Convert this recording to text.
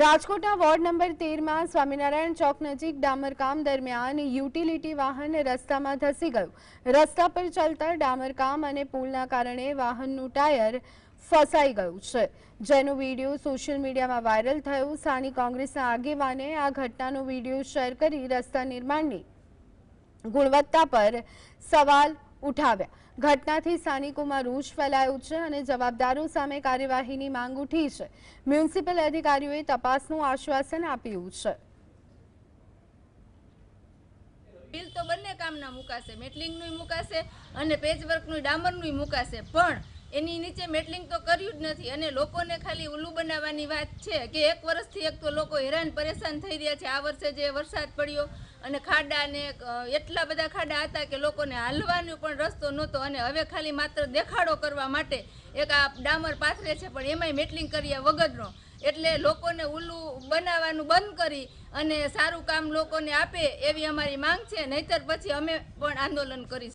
રાજકોટના ward number તેરમાં સ્વામિનારાયણ ચોક નજીક ડામરકામ દરમિયાન યુટિલિટી વાહન રસ્તામાં ધસી ગયું. રસ્તા પર ચાલતા ડામરકામ અને પુલના કારણે વાહનનું ટાયર ફસાઈ ગયું છે. જેનો વીડિયો સોશિયલ મીડિયામાં વાયરલ થયો. સ્થાનિક કોંગ્રેસના આગેવાને આ ઘટનાનો વીડિયો શેર કરી રસ્તા નિર્માણની ગુણવત્તા પર સવાલ ઉઠાવ્યા. ઘટનાથી સ્થાનિકોમાં રોષ ફેલાયો છે અને જવાબદારો સામે કાર્યવાહીની માંગ ઉઠી છે. મ્યુનિસિપલ અધિકારીઓએ તપાસનું આશ્વાસન આપ્યું છે. બિલ તો બંને કામના મુકાશે. મેટલિંગનું મુકાશે અને પેચવર્કનું ડામરનું મુકાશે. પણ એની નીચે મેટલિંગ તો કર્યું જ નથી અને લોકોને ખાલી ઉલ્લુ બનાવવાની વાત છે કે એક વર્ષથી એક તો લોકો હેરાન પરેશાન થઈ રહ્યા છે. આ વર્ષે જે વરસાદ પડ્યો અને ખાડા ને એટલા બધા ખાડા હતા કે લોકોને હાલવાનો પણ રસ્તો નહોતો અને હવે ખાલી માત્ર દેખાડો કરવા માટે એક આ ડામર પાથરે છે, પણ એમાંય મેટલિંગ કર્યા વગરનો. એટલે લોકોને ઉલ્લુ બનાવવાનું બંધ કરી અને સારું કામ લોકોને આપે એવી અમારી માંગ છે. નહીતર પછી અમે પણ આંદોલન કરીશું.